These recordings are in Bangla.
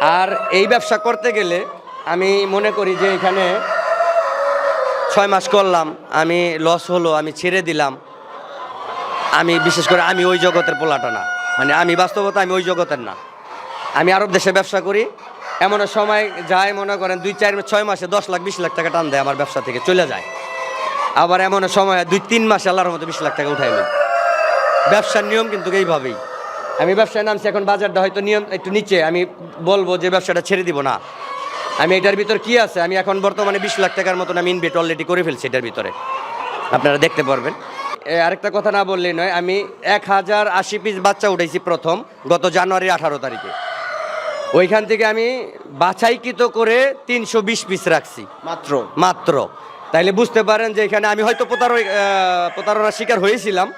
আর এই ব্যবসা করতে গেলে আমি মনে করি যে এখানে ছয় মাস করলাম, আমি লস হলো, আমি ছেড়ে দিলাম। আমি বিশেষ করে আমি ওই জগতের পোলাটা না। মানে আমি বাস্তবতা, আমি ওই জগতের না। আমি আরব দেশে ব্যবসা করি এমন সময় যায়, মনে করেন দুই, চার, ছয় মাসে দশ লাখ, বিশ লাখ টাকা টান দেয় আমার ব্যবসা থেকে, চলে যায়। আবার এমন সময় দুই, তিন মাসে আল্লাহর মতো বিশ লাখ টাকা উঠাই নিই। ব্যবসার নিয়ম কিন্তু এইভাবেই। আমি ব্যবসায় নামছি এখন বাজারটা হয়তো নিয়ম একটু নিচে আমি বলব যে ব্যবসাটা ছেড়ে দিব না। আমি এটার ভিতর কি আছে? আমি এখন বর্তমানে বিশ লাখ টাকার মতন আমি ইনভেট অলরেডি করে ফেলছি এটার ভিতরে। আপনারা দেখতে পারবেন। আরেকটা কথা না বললেই নয় আমি এক হাজার আশি পিস বাচ্চা উঠেছি প্রথম গত জানুয়ারি আঠারো তারিখে। ওইখান থেকে আমি বাছাইকৃত করে তিনশো বিশ পিস রাখছি। মাত্র? মাত্র। তাইলে বুঝতে পারেন যে এখানে আমি হয়তো প্রতার প্রতারণার শিকার হয়েছিলাম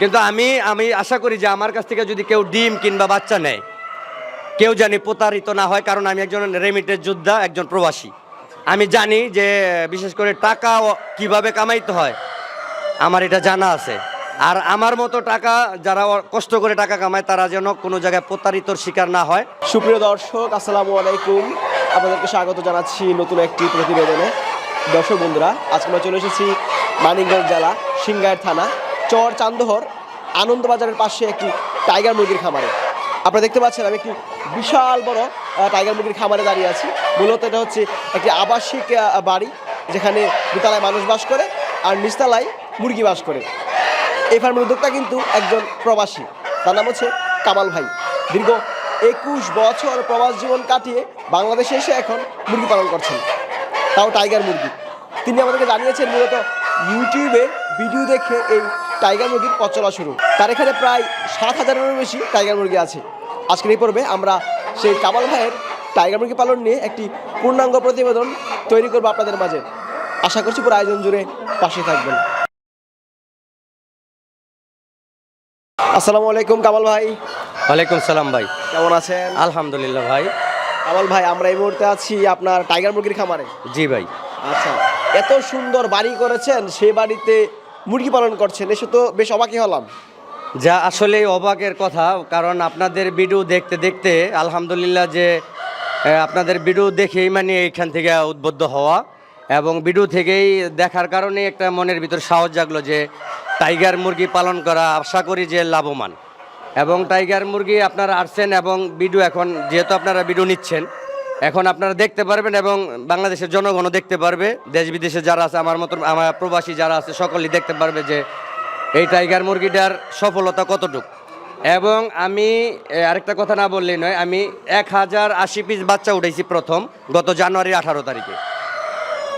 কিন্তু আমি আমি আশা করি যে আমার কাছ থেকে যদি কেউ ডিম কিংবা বাচ্চা নেয়, কেউ জানি প্রতারিত না হয়, কারণ আমি একজন রেমিটের যোদ্ধা, একজন প্রবাসী। আমি জানি যে, বিশেষ করে টাকা কীভাবে কামাইতে হয়, আমার এটা জানা আছে। আর আমার মতো টাকা, যারা কষ্ট করে টাকা কামায়, তারা যেন কোনো জায়গায় প্রতারিতর শিকার না হয়। সুপ্রিয় দর্শক, আসসালামু আলাইকুম। আপনাদেরকে স্বাগত জানাচ্ছি নতুন একটি প্রতিবেদনে। দর্শক বন্ধুরা, আজকে আমরা চলে এসেছি মানিকগঞ্জ জেলা সিংগাইর থানা। চর চান্দহর আনন্দবাজারের পাশে একটি টাইগার মুরগির খামারে। আপনারা দেখতে পাচ্ছেন আমি একটি বিশাল বড় টাইগার মুরগির খামারে দাঁড়িয়ে আছি। মূলত এটা হচ্ছে একটি আবাসিক বাড়ি যেখানে দুতলায় মানুষ বাস করে আর নিচতলায় মুরগি বাস করে। এই ফার্মের উদ্যোক্তা কিন্তু একজন প্রবাসী। তার নাম হচ্ছে কামাল ভাই। দীর্ঘ একুশ বছর প্রবাস জীবন কাটিয়ে বাংলাদেশে এসে এখন মুরগি পালন করছেন। তাও টাইগার মুরগি। তিনি আমাদেরকে জানিয়েছেন মূলত ইউটিউবে ভিডিও দেখে এই টাইগার মুরগির পথ চলা শুরু। তার এখানে প্রায় সাত হাজারেরও বেশি টাইগার মুরগি আছে। আজকের এই পর্বে আমরা সেই কামাল ভাইয়ের টাইগার মুরগি পালন নিয়ে একটি পূর্ণাঙ্গ প্রতিবেদন তৈরি করব আপনাদের মাঝে। আশা করছি পুরো আয়োজন জুড়ে পাশে থাকবেন। আসসালামু আলাইকুম কামাল ভাই। ওয়ালাইকুম সালাম ভাই। কেমন আছেন? আলহামদুলিল্লাহ ভাই। কামাল ভাই আমরা এই মুহূর্তে আছি আপনার টাইগার মুরগির খামারে। জি ভাই। আচ্ছা এত সুন্দর বাড়ি করেছেন সেই বাড়িতে মুরগি পালন করছেন, এসে তো বেশ অবাকই হলাম। যা আসলে অবাকের কথা, কারণ আপনাদের ভিডিও দেখতে দেখতে, আলহামদুলিল্লাহ যে আপনাদের ভিডিও দেখেই মানে এইখান থেকে উদ্বুদ্ধ হওয়া এবং ভিডিও থেকেই দেখার কারণে একটা মনের ভিতর সাহস জাগলো যে টাইগার মুরগি পালন করা আশা করি যে লাভবান। এবং টাইগার মুরগি আপনারা আসছেন এবং ভিডিও এখন, যেহেতু আপনারা ভিডিও নিচ্ছেন এখন আপনারা দেখতে পারবেন এবং বাংলাদেশের জনগণও দেখতে পারবে। দেশ বিদেশে যারা আছে আমার মতন আমার প্রবাসী যারা আছে সকলেই দেখতে পারবে যে এই টাইগার মুরগিটার সফলতা কতটুক। এবং আমি আরেকটা কথা না বললেই নয় আমি এক হাজার আশি পিস বাচ্চা উঠেছি প্রথম গত জানুয়ারি আঠারো তারিখে।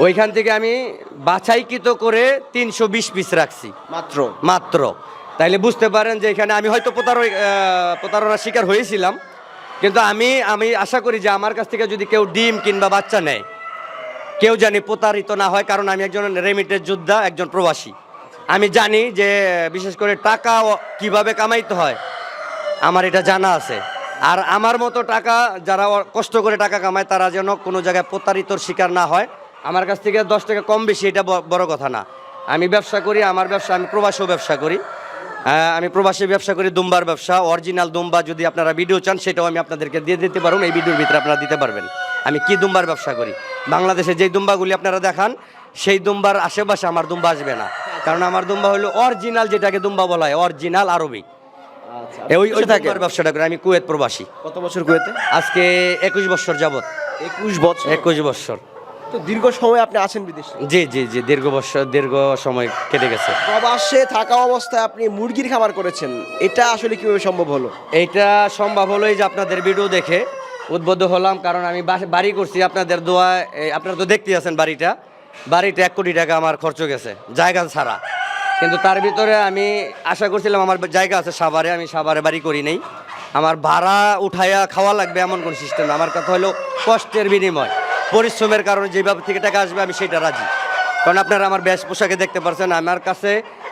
ওইখান থেকে আমি বাছাইকৃত করে তিনশো বিশ পিস রাখছি। মাত্র? মাত্র। তাইলে বুঝতে পারেন যে এখানে আমি হয়তো প্রতার প্রতারণার শিকার হয়েছিলাম কিন্তু আমি আমি আশা করি যে আমার কাছ থেকে যদি কেউ ডিম কিংবা বাচ্চা নেয়, কেউ জানি প্রতারিত না হয়, কারণ আমি একজন রেমিটের যোদ্ধা, একজন প্রবাসী। আমি জানি যে, বিশেষ করে টাকা কীভাবে কামাইতে হয়, আমার এটা জানা আছে। আর আমার মতো টাকা, যারা কষ্ট করে টাকা কামায়, তারা যেন কোনো জায়গায় প্রতারিতর শিকার না হয়। আমার কাছ থেকে দশ টাকা কম বেশি, এটা বড় কথা না। আমি ব্যবসা করি, আমার ব্যবসা, আমি প্রবাসীও ব্যবসা করি। আমি প্রবাসী ব্যবসা করি দুম্বার ব্যবসা। অরিজিনাল দুম্বা যদি আপনারা ভিডিও চান সেটাও আমি আপনাদেরকে দিয়ে দিতে পারব এই ভিডিওর ভিতরে আপনারা দিতে পারবেন। আমি কি দুম্বার ব্যবসা করি? বাংলাদেশে যেই দুম্বাগুলি আপনারা দেখান সেই দুম্বার আশেপাশে আমার দুম্বা আসবে না। কারণ আমার দুম্বা হলো অরিজিনাল যেটাকে দুম্বা বলা হয় অরিজিনাল আরবি। আচ্ছা। ওই ওই থাকে। ব্যবসাটা করি আমি কুয়েত প্রবাসী। কত বছর কুয়েতে? আজকে একুশ বছর যাবত একুশ বছর। একুশ বছর। তো দীর্ঘ সময় আপনি আছেন বিদেশে? জি জি জি দীর্ঘ বছর দীর্ঘ সময় কেটে গেছে। প্রবাসে থাকা অবস্থায় আপনি মুরগির খামার করেছেন এটা আসলে কীভাবে সম্ভব হলো? এইটা সম্ভব হলোই যে আপনাদের ভিডিও দেখে উদ্বুদ্ধ হলাম কারণ আমি বাড়ি করছি আপনাদের দোয়া আপনারা তো দেখতেই আছেন বাড়িটা। বাড়িটা এক কোটি টাকা আমার খরচ গেছে জায়গা ছাড়া। কিন্তু তার ভিতরে আমি আশা করছিলাম আমার জায়গা আছে সাভারে আমি সাভারে বাড়ি করি নেই। আমার ভাড়া উঠাইয়া খাওয়া লাগবে এমন কোনো সিস্টেম আমার কথা হলো কষ্টের বিনিময়। পরিশ্রমের কারণে যেভাবে থেকে টাকা আসবে আমি সেটা রাজি। কারণ আপনারা আমার বেশ পোশাকে দেখতে পারছেন আমার কাছে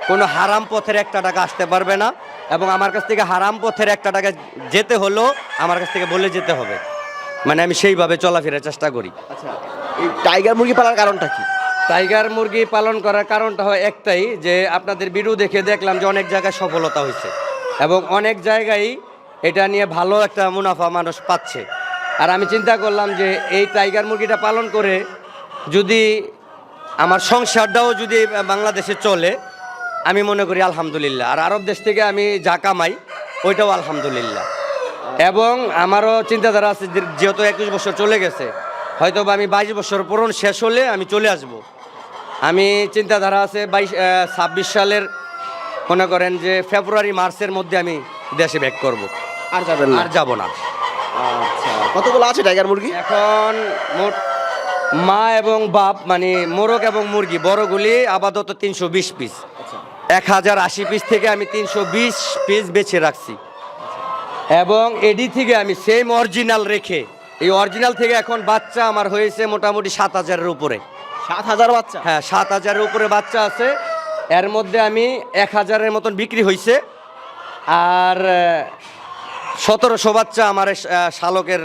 কোনো হারাম পথের একটা টাকা আসতে পারবে না এবং আমার কাছ থেকে হারাম পথের একটা টাকা যেতে হলেও আমার কাছ থেকে বলে যেতে হবে। মানে আমি সেইভাবে চলাফেরার চেষ্টা করি। আচ্ছা এই টাইগার মুরগি পালার কারণটা কি? টাইগার মুরগি পালন করার কারণটা হয় একটাই যে আপনাদের ভিডিও দেখে দেখলাম যে অনেক জায়গায় সফলতা হয়েছে এবং অনেক জায়গায় এটা নিয়ে ভালো একটা মুনাফা মানুষ পাচ্ছে। আর আমি চিন্তা করলাম যে এই টাইগার মুরগিটা পালন করে যদি আমার সংসারটাও যদি বাংলাদেশে চলে আমি মনে করি আলহামদুলিল্লাহ। আর আরব দেশ থেকে আমি যা কামাই ওইটাও আলহামদুলিল্লাহ। এবং আমারও চিন্তাধারা আছে যে- যেহেতু একুশ বছর চলে গেছে হয়তো বা আমি বাইশ বছর পূরণ শেষ হলে আমি চলে আসব। আমি চিন্তাধারা আছে বাইশ ছাব্বিশ সালের মনে করেন যে ফেব্রুয়ারি মার্চের মধ্যে আমি দেশে ব্যাক করব। আর যাবেন আর যাব না। আচ্ছা। কতগুলো আছে টাইগার মুরগি? এখন মোট মা এবং বাপ মানে মোরগ এবং মুরগি বড়গুলি আপাতত তিনশো বিশ পিস আচ্ছা। এক হাজার আশি পিস থেকে আমি তিনশো বিশ পিস বেছে রাখছি। এবং এডি থেকে আমি সেম অরিজিনাল রেখে এই অরিজিনাল থেকে এখন বাচ্চা আমার হয়েছে মোটামুটি সাত হাজারের উপরে। সাত হাজার বাচ্চা? হ্যাঁ সাত হাজারের উপরে বাচ্চা আছে। এর মধ্যে আমি এক হাজারের মতন বিক্রি হয়েছে আর সতেরোশো বাচ্চা আমার শালকের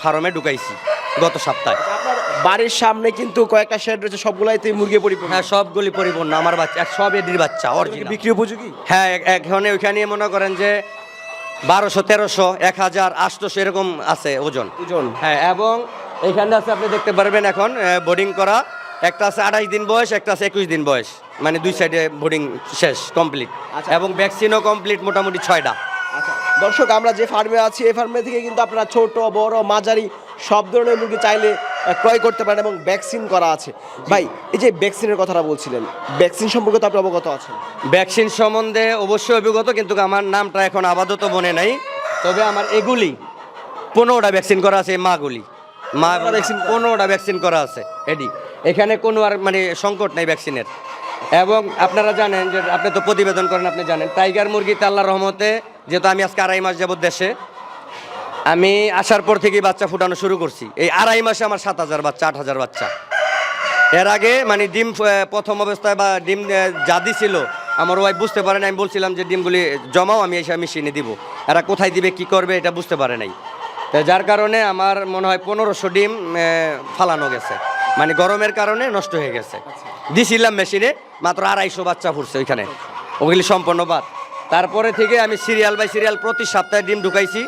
ফার্মে ঢুকাইছি গত সপ্তাহে। বাড়ির সামনে কিন্তু কয়েকটা শেড রয়েছে সবগুলাইতে মুরগি পরিপূর্ণ। হ্যাঁ সবগুলি পরিপূর্ণ আমার বাচ্চা সব এডির বাচ্চা অরিজিনাল বিক্রি উপযোগী? হ্যাঁ এখানে ওইখানে মনে করেন যে বারোশো তেরোশো এক হাজার আটশোশো এরকম আছে ওজন। ওজন। হ্যাঁ এবং এখানে আছে আপনি দেখতে পারবেন এখন বোর্ডিং করা। একটা আছে আঠাশ দিন বয়স একটা আছে একুশ দিন বয়স। মানে দুই সাইডে বোর্ডিং শেষ কমপ্লিট আচ্ছা। এবং ভ্যাকসিনও কমপ্লিট মোটামুটি ছয়টা। আচ্ছা দর্শক আমরা যে ফার্মে আছি এই ফার্মে থেকে কিন্তু আপনারা ছোট বড় মাঝারি সব ধরনের মুরগি চাইলে ক্রয় করতে পারেন এবং ভ্যাকসিন করা আছে। ভাই এই যে ভ্যাকসিনের কথাটা বলছিলেন ভ্যাকসিন সম্পর্কে তো আপনি অবগত আছেন। ভ্যাকসিন সম্বন্ধে অবশ্যই অভিজ্ঞত কিন্তু আমার নামটা এখন আপাতত মনে নাই। তবে আমার এগুলি পনেরোটা ভ্যাকসিন করা আছে মাগুলি। মা ভ্যাকসিন পনেরোটা ভ্যাকসিন করা আছে এডি। এখানে কোনো আর মানে সংকট নেই ভ্যাকসিনের এবং আপনারা জানেন যে আপনি তো প্রতিবেদন করেন, আপনি জানেন। টাইগার মুরগিতে আল্লাহ রহমতে, যেহেতু আমি আজকে আড়াই মাস যাবত দেশে, আমি আসার পর থেকেই বাচ্চা ফুটানো শুরু করছি। এই আড়াই মাসে আমার সাত হাজার বাচ্চা, আট হাজার বাচ্চা। এর আগে মানে ডিম প্রথম অবস্থায় বা ডিম যা দিছিল, আমার ওয়াইফ বুঝতে পারে না আমি বলছিলাম যে ডিমগুলি জমাও, আমি এসে মেশিনে দিব। এরা কোথায় দিবে, কি করবে, এটা বুঝতে পারে নাই। যার কারণে আমার মনে হয় পনেরোশো ডিম ফালানো গেছে। মানে গরমের কারণে নষ্ট হয়ে গেছে। দিছিলাম মেশিনে, মাত্র আড়াইশো বাচ্চা ফুটছে ওইখানে। ওগুলি সম্পূর্ণ বাদ। তারপরে থেকে আমি সিরিয়াল বাই সিরিয়াল প্রতি সপ্তাহে ডিম ঢুকাইছি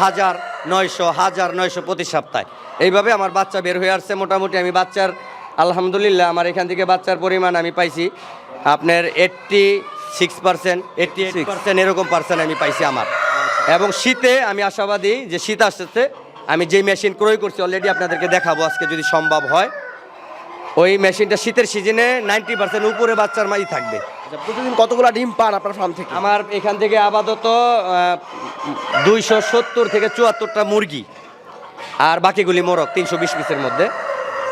হাজার নয়শো হাজার নয়শো প্রতি সপ্তাহে। এইভাবে আমার বাচ্চা বের হয়ে আসছে মোটামুটি। আমি বাচ্চার, আলহামদুলিল্লাহ, আমার এখান থেকে বাচ্চার পরিমাণ আমি পাইছি আপনার eighty six percent eighty eight percent এরকম পার্সেন্ট আমি পাইছি আমার। এবং শীতে আমি আশাবাদী যে শীত আসতেছে আমি যে মেশিন ক্রয় করছি অলরেডি আপনাদেরকে দেখাবো আজকে যদি সম্ভব হয়। ওই মেশিনটা শীতের সিজনে নাইনটি পার্সেন্ট উপরে বাচ্চার মাই থাকবে। আচ্ছা প্রতিদিন কতগুলো ডিম পান আপনার ফার্ম থেকে? আমার এখান থেকে আপাতত দুইশো সত্তর থেকে চুয়াত্তরটা মুরগি আর বাকিগুলি মোরগ তিনশো বিশ পিসের মধ্যে।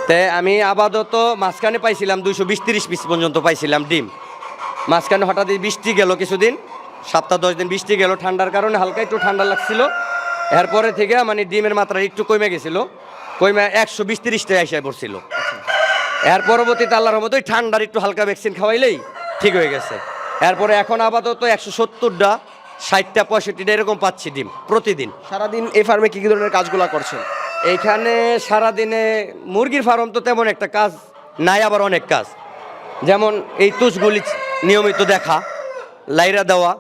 তে আমি আপাতত মাঝখানে পাইছিলাম দুইশো বিশ তিরিশ পিস পর্যন্ত পাইছিলাম ডিম। মাঝখানে হঠাৎ বৃষ্টি গেল কিছুদিন সপ্তাহ দশ দিন বৃষ্টি গেল ঠান্ডার কারণে হালকা একটু ঠান্ডা লাগছিল। এরপরে থেকে মানে ডিমের মাত্রা একটু কমে গেছিল। কমে একশো বিশ তিরিশটায় এসে পড়ছিল। এর পরবর্তীতে আল্লাহর রহমত ওই ঠান্ডার একটু হালকা ভ্যাকসিন খাওয়াইলেই ঠিক হয়ে গেছে। এরপরে এখন আপাতত একশো সত্তরটা ষাটটা পঁয়ষট্টিটা এরকম পাচ্ছি ডিম প্রতিদিন। সারাদিন এই ফার্মে কী কি ধরনের কাজগুলো করছেন? এইখানে সারাদিনে মুরগির ফার্ম তো তেমন একটা কাজ নাই আবার অনেক কাজ। যেমন এই তুষগুলি নিয়মিত দেখা লাইরা দেওয়া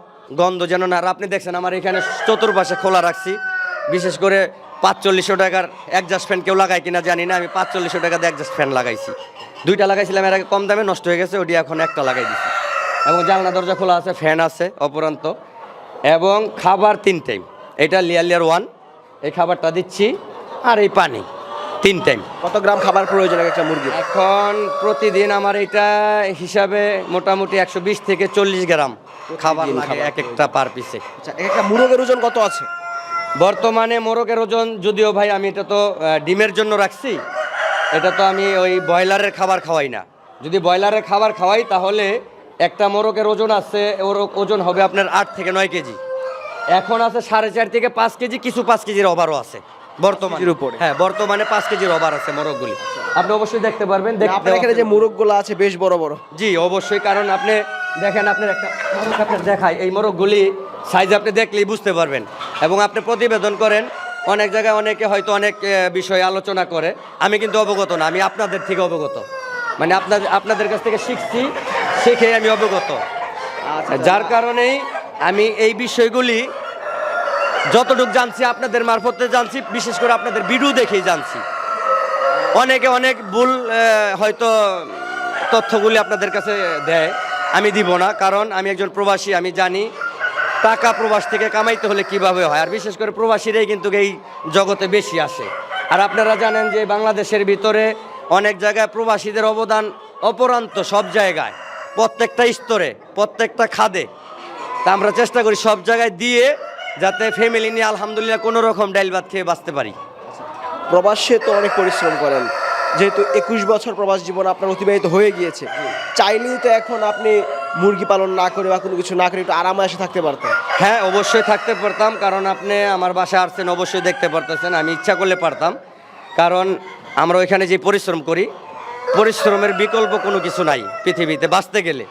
গন্ধ যেন না আর আপনি দেখছেন আমার এখানে চতুর্পাশে খোলা রাখছি। বিশেষ করে পাঁচচল্লিশশো টাকার একজাস্ট ফ্যান কেউ লাগায় কিনা জানি না আমি পাঁচচল্লিশশো টাকা দিয়ে একজাস্ট ফ্যান লাগাইছি। দুইটা লাগাইছিলাম এর আগে কম দামে নষ্ট হয়ে গেছে ওটি এখন একটা লাগাই দিছি। এবং জানলা দরজা খোলা আছে ফ্যান আছে অপরান্ত। এবং খাবার তিন টাইম এটা লিয়ার লিয়ার ওয়ান এই খাবারটা দিচ্ছি আর এই পানি তিন টাইম কত গ্রাম খাবার প্রয়োজন এক একটা মুরগি এখন প্রতিদিন আমার এটা হিসাবে মোটামুটি একশো বিশ থেকে চল্লিশ গ্রাম খাবার লাগে এক একটা পার পিসে আচ্ছা একটা মুরগের ওজন কত আছে? বর্তমানে মোরগের ওজন যদিও ভাই আমি এটা তো ডিমের জন্য রাখছি এটা তো আমি ওই ব্রয়লারের খাবার খাওয়াই না। যদি ব্রয়লারের খাবার খাওয়াই তাহলে একটা মোরগের ওজন আছে ওর ওজন হবে আপনার আট থেকে নয় কেজি। এখন আছে সাড়ে চার থেকে পাঁচ কেজি কিছু পাঁচ কেজির ওভারও আছে বর্তমানে। কেজির উপরে? হ্যাঁ বর্তমানে পাঁচ কেজির ওভার আছে মোরগগুলি। আপনি অবশ্যই দেখতে পারবেন দেখতে এখানে যে মোরগগুলো আছে বেশ বড় বড়। জি অবশ্যই কারণ আপনি দেখেন আপনার একটা আপনার দেখাই এই মোরগগুলি সাইজ আপনি দেখলেই বুঝতে পারবেন। এবং আপনি প্রতিবেদন করেন অনেক জায়গায় অনেকে হয়তো অনেক বিষয়ে আলোচনা করে। আমি কিন্তু অবগত না আমি আপনাদের থেকে অবগত। মানে আপনাদের আপনাদের কাছ থেকে শিখছি শিখে আমি অবগত। আচ্ছা যার কারণেই আমি এই বিষয়গুলি যতটুকু জানছি আপনাদের মারফতে জানছি বিশেষ করে আপনাদের ভিডিও দেখেই জানছি। অনেকে অনেক ভুল হয়তো তথ্যগুলি আপনাদের কাছে দেয়। আমি দিব না কারণ আমি একজন প্রবাসী আমি জানি টাকা প্রবাস থেকে কামাইতে হলে কীভাবে হয়? আর বিশেষ করে প্রবাসীরাই কিন্তু এই জগতে বেশি আসে। আর আপনারা জানেন যে বাংলাদেশের ভিতরে অনেক জায়গায় প্রবাসীদের অবদান অপরান্ত সব জায়গায়। প্রত্যেকটা স্তরে প্রত্যেকটা খাদে। তা আমরা চেষ্টা করি সব জায়গায় দিয়ে যাতে ফ্যামিলি নিয়ে আলহামদুলিল্লাহ কোনো রকম ডাইল ভাত খেয়ে বাঁচতে পারি। প্রবাসে তো অনেক পরিশ্রম করেন। যেহেতু একুশ বছর প্রবাস জীবন আপনার অতিবাহিত হয়ে গিয়েছে। চাইলেই তো এখন আপনি মুরগি পালন না করে বা কোনো কিছু না করে একটু আরামে এসে থাকতে পারতেন? হ্যাঁ অবশ্যই থাকতে পারতাম। কারণ আপনি আমার বাসায় আসছেন, অবশ্যই দেখতে পারতেছেন। আমি ইচ্ছা করলে পারতাম। কারণ আমরা ওইখানে যে পরিশ্রম করি, পরিশ্রমের বিকল্প কোনো কিছু নাই পৃথিবীতে বাঁচতে গেলে।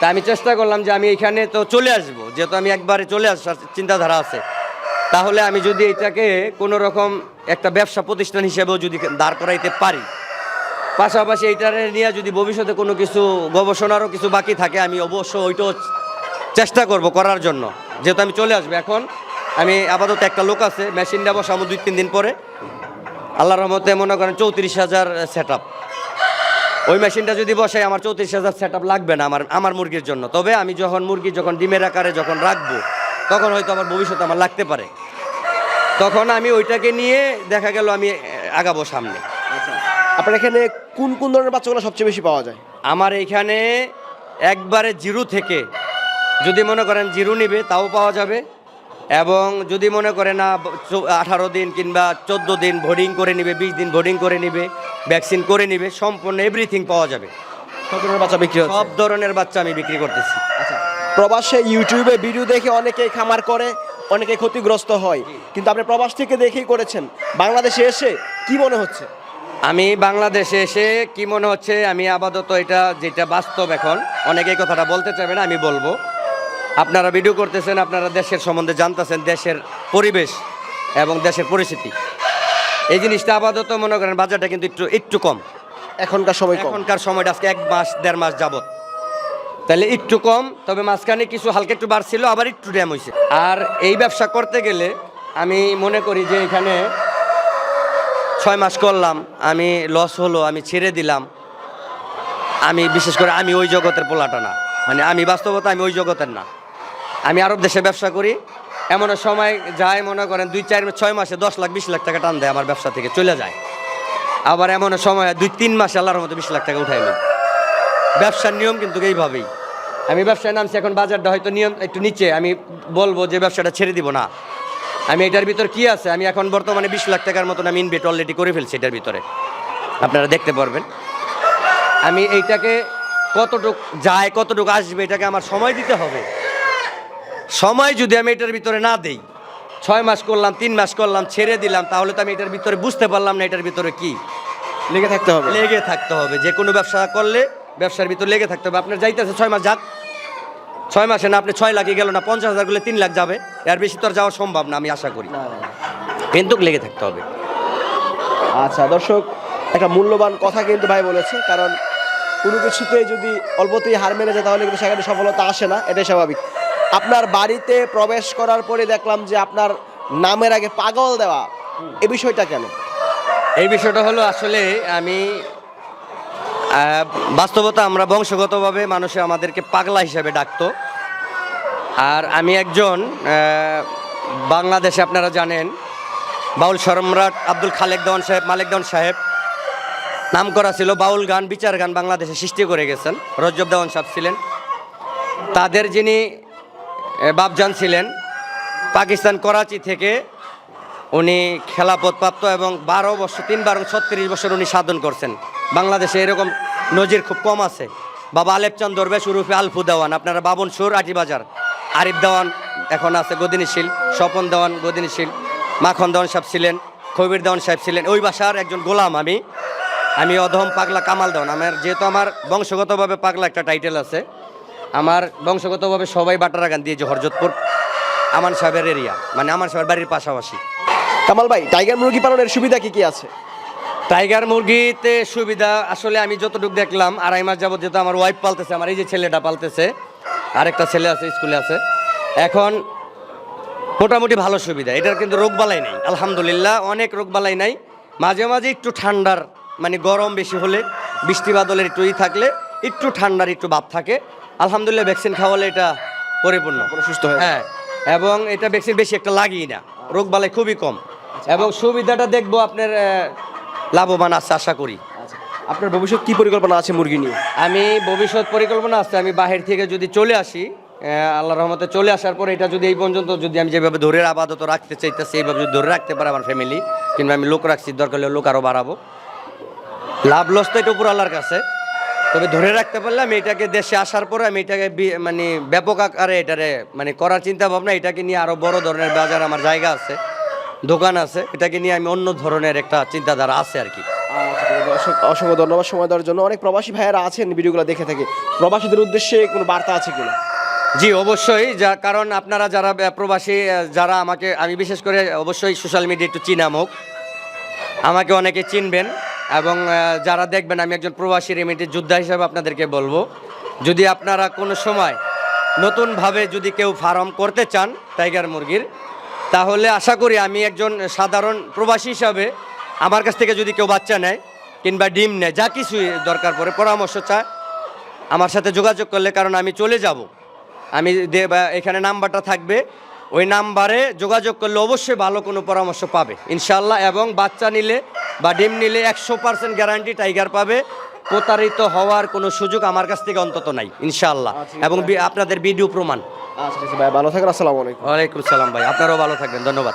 তা আমি চেষ্টা করলাম যে আমি এখানে তো চলে আসব। যেহেতু আমি একবারে চলে আসার চিন্তাধারা আছে। তাহলে আমি যদি এটাকে কোনো রকম একটা ব্যবসা প্রতিষ্ঠান হিসেবেও যদি দাঁড় করাইতে পারি পাশাপাশি এইটারে নিয়ে যদি ভবিষ্যতে কোনো কিছু গবেষণারও কিছু বাকি থাকে, আমি অবশ্য ওইটাও চেষ্টা করব করার জন্য। যেহেতু আমি চলে আসব এখন, আমি আপাতত একটা লোক আছে, মেশিন মেশিনটা বসাবো দুই তিন দিন পরে। আল্লাহর রহমতে মনে করেন চৌত্রিশ হাজার সেট ওই মেশিনটা যদি বসাই, আমার চৌত্রিশ হাজার সেট লাগবে না আমার আমার মুরগির জন্য। তবে আমি যখন মুরগি যখন ডিমের আকারে যখন রাখব, তখন হয়তো আমার ভবিষ্যতে আমার লাগতে পারে। তখন আমি ওইটাকে নিয়ে দেখা গেল আমি আগাবো সামনে। আপনার এখানে কোন কোন ধরনের বাচ্চাগুলো সবচেয়ে বেশি পাওয়া যায়? আমার এইখানে একবারে জিরো থেকে যদি মনে করেন জিরো নিবে তাও পাওয়া যাবে। এবং যদি মনে করে না আঠারো দিন কিংবা চোদ্দ দিন ভোডিং করে নিবে বিশ দিন ভোডিং করে নিবে ভ্যাকসিন করে নিবে সম্পূর্ণ এভরিথিং পাওয়া যাবে। সব ধরনের বাচ্চা বিক্রি সব ধরনের বাচ্চা আমি বিক্রি করতেছি। আচ্ছা প্রবাসে ইউটিউবে ভিডিও দেখে অনেকে খামার করে অনেকে ক্ষতিগ্রস্ত হয়। কিন্তু আপনি প্রবাস থেকে দেখেই করেছেন। বাংলাদেশে এসে কি মনে হচ্ছে? আমি বাংলাদেশে এসে কি মনে হচ্ছে? আমি আপাতত এটা যেটা বাস্তব এখন অনেকে কথাটা বলতে চাইবে না আমি বলব। আপনারা ভিডিও করতেছেন আপনারা দেশের সম্বন্ধে জানতেছেন দেশের পরিবেশ এবং দেশের পরিস্থিতি। এই জিনিসটা আপাতত মনে করেন বাজারটা কিন্তু একটু একটু কম। এখনকার সময় এখনকার সময়টা আজকে এক মাস দেড় মাস যাবত তাহলে একটু কম তবে মাঝখানে কিছু হালকা একটু বাড়ছিল আবার একটু ড্যাম হয়েছে আর এই ব্যবসা করতে গেলে আমি মনে করি যে এখানে ছয় মাস করলাম, আমি লস হলো, আমি ছেড়ে দিলাম। আমি বিশেষ করে আমি ওই জগতের পোলাটা না। মানে আমি বাস্তবতা, আমি ওই জগতের না। আমি আরব দেশে ব্যবসা করি, এমন সময় যায়, মনে করেন দুই, চার, ছয় মাসে দশ লাখ, বিশ লাখ টাকা টান দেয় আমার ব্যবসা থেকে, চলে যায়। আবার এমন সময় দুই, তিন মাসে আল্লাহর মতো বিশ লাখ টাকা উঠাই নিই। ব্যবসার নিয়ম কিন্তু এইভাবেই। আমি ব্যবসায় নামছি, এখন বাজারটা হয়তো নিয়ম, একটু নিচে, আমি বলব যে ব্যবসাটা ছেড়ে দিব না। আমি এটার ভিতর কি আছে? আমি এখন বর্তমানে বিশ লাখ টাকার মতন আমি ইনভেট অলরেডি করে ফেলছি এটার ভিতরে। আপনারা দেখতে পারবেন। আমি এইটাকে কতটুক যায় কতটুকু আসবে এটাকে আমার সময় দিতে হবে। সময় যদি আমি এটার ভিতরে না দেই ছয় মাস করলাম তিন মাস করলাম ছেড়ে দিলাম তাহলে তো আমি এটার ভিতরে বুঝতে পারলাম না এটার ভিতরে কি। লেগে থাকতে হবে। লেগে থাকতে হবে। যে কোনো ব্যবসা করলে ব্যবসার ভিতর লেগে থাকতে হবে। আপনার যাইতেছে ছয় মাস যাক ছয় মাসে না আপনি ছয় লাখে গেল না পঞ্চাশ হাজার করলে তিন লাখ যাবে। এর বেশি তো আর যাওয়া সম্ভব না আমি আশা করি। কিন্তু লেগে থাকতে হবে। আচ্ছা দর্শক একটা মূল্যবান কথা কিন্তু ভাই বলেছে কারণ কোনো কিছুতে যদি অল্পতেই হার মেনে যায় তাহলে কিন্তু সেখানে সফলতা আসে না এটাই স্বাভাবিক। আপনার বাড়িতে প্রবেশ করার পরে দেখলাম যে আপনার নামের আগে পাগল দেওয়া এ বিষয়টা কেন? এই বিষয়টা হলো আসলে আমি বাস্তবতা আমরা বংশগতভাবে মানুষে আমাদেরকে পাগলা হিসাবে ডাকতো। আর আমি একজন বাংলাদেশে আপনারা জানেন, বাউল সম্রাট আব্দুল খালেক দেওয়ান সাহেব, মালিক দেওয়ান সাহেব। নাম করা ছিল বাউল গান, বিচার গান বাংলাদেশে সৃষ্টি করে গেছেন, রজ্জব দেওয়ান সাহেব ছিলেন। তাদের যিনি বাপজান ছিলেন, পাকিস্তান করাচি থেকে উনি খেলাপথ প্রাপ্ত এবং বারো বছর তিনবার ছত্রিশ বছর উনি সাধন করছেন। বাংলাদেশে এরকম নজির খুব কম আছে। বাবা আলেপচাঁদ দরবেশ উরুফে আলফু দেওয়ান, আপনারা বাবন সুর আটিবাজার আরিফ দেওয়ান এখন আছে গদিনীশীল, স্বপন দেওয়ান গদিনীশীল, মাখন দেওয়ান সাহেব ছিলেন, খবির দেওয়ান সাহেব ছিলেন। ওই বাসার একজন গোলাম আমি। আমি অধম পাগলা কামাল দেওয়ান। আমার যেহেতু আমার বংশগতভাবে পাগলা একটা টাইটেল আছে, আমার বংশগতভাবে সবাই বাটারাগান দিয়েছে হরজতপুর, আমান সাহেবের এরিয়া মানে আমান সাহেবের বাড়ির পাশাপাশি। কামাল ভাই, টাইগার মুরগি পালনের সুবিধা কি কি আছে? টাইগার মুরগিতে সুবিধা আসলে আমি যতটুকু দেখলাম আড়াই মাস যাবত যেহেতু আমার ওয়াইফ পালতেছে আমার এই যে ছেলেটা পালতেছে আরেকটা ছেলে আছে স্কুলে আছে। এখন মোটামুটি ভালো সুবিধা এটার কিন্তু রোগবালাই নেই আলহামদুলিল্লাহ অনেক রোগবালাই নাই। মাঝে মাঝে একটু ঠান্ডার মানে গরম বেশি হলে বৃষ্টি বাদলের একটু ই থাকলে একটু ঠান্ডার একটু ভাব থাকে। আলহামদুলিল্লাহ ভ্যাকসিন খাওয়ালে এটা পরিপূর্ণ। পুরো সুস্থ হয়ে হ্যাঁ এবং এটা ভ্যাকসিন বেশি একটা লাগেই না রোগবালাই খুবই কম। এবং সুবিধাটা দেখব আপনার লাভবান আছে আশা করি। আচ্ছা আপনার ভবিষ্যৎ কি পরিকল্পনা আছে মুরগি নিয়ে? আমি ভবিষ্যৎ পরিকল্পনা আছে আমি বাহির থেকে যদি চলে আসি আল্লাহ রহমতে চলে আসার পরে এটা যদি এই পর্যন্ত যদি আমি যেভাবে ধরে আপাতত রাখতে চাইতেছি এইভাবে যদি ধরে রাখতে পারে আমার ফ্যামিলি কিংবা আমি লোক রাখছি দরকার হলে লোক আরও বাড়াবো। লাভ লস তো এটা উপর আল্লাহর কাছে। তবে ধরে রাখতে পারলে আমি এটাকে দেশে আসার পরে আমি এটাকে মানে ব্যাপক আকারে এটারে মানে করার চিন্তা ভাবনা এটাকে নিয়ে আরও বড় ধরনের বাজার আমার জায়গা আছে। দোকান আছে এটাকে নিয়ে আমি অন্য ধরনের একটা চিন্তাধারা আছে আর কি। আচ্ছা, অসংখ্য ধন্যবাদ সময় দেওয়ার জন্য। অনেক প্রবাসী ভাইয়েরা আছেন ভিডিওগুলো দেখে থাকে। প্রবাসীদের উদ্দেশ্যে কোনো বার্তা আছে কিনা? জি অবশ্যই। যা কারণ আপনারা যারা প্রবাসী যারা আমাকে আমি বিশেষ করে অবশ্যই সোশ্যাল মিডিয়া একটু চিনাম হোক আমাকে অনেকে চিনবেন এবং যারা দেখবেন আমি একজন প্রবাসী রেমিটের যোদ্ধা হিসাবে আপনাদেরকে বলব যদি আপনারা কোনো সময় নতুনভাবে যদি কেউ ফার্ম করতে চান টাইগার মুরগির তাহলে আশা করি আমি একজন সাধারণ প্রবাসী হিসাবে আমার কাছ থেকে যদি কেউ বাচ্চা নেয় কিংবা ডিম নেয়, যা কিছুই দরকার পড়ে, পরামর্শ চায়, আমার সাথে যোগাযোগ করলে, কারণ আমি চলে যাব। আমি এখানে নাম্বারটা থাকবে। ওই নাম্বারে যোগাযোগ করলে অবশ্যই ভালো কোনো পরামর্শ পাবে। ইনশাল্লাহ এবং বাচ্চা নিলে বা ডিম নিলে একশো পার্সেন্ট গ্যারান্টি টাইগার পাবে। প্রতারিত হওয়ার কোনো সুযোগ আমার কাছ থেকে অন্তত নাই ইনশাল্লাহ আচ্ছা, এবং আপনাদের ভিডিও প্রমাণ। আচ্ছা ভাই ভালো থাকেন আসসালামু আলাইকুম। ওয়ালাইকুম সালাম ভাই আপনারাও ভালো থাকবেন ধন্যবাদ।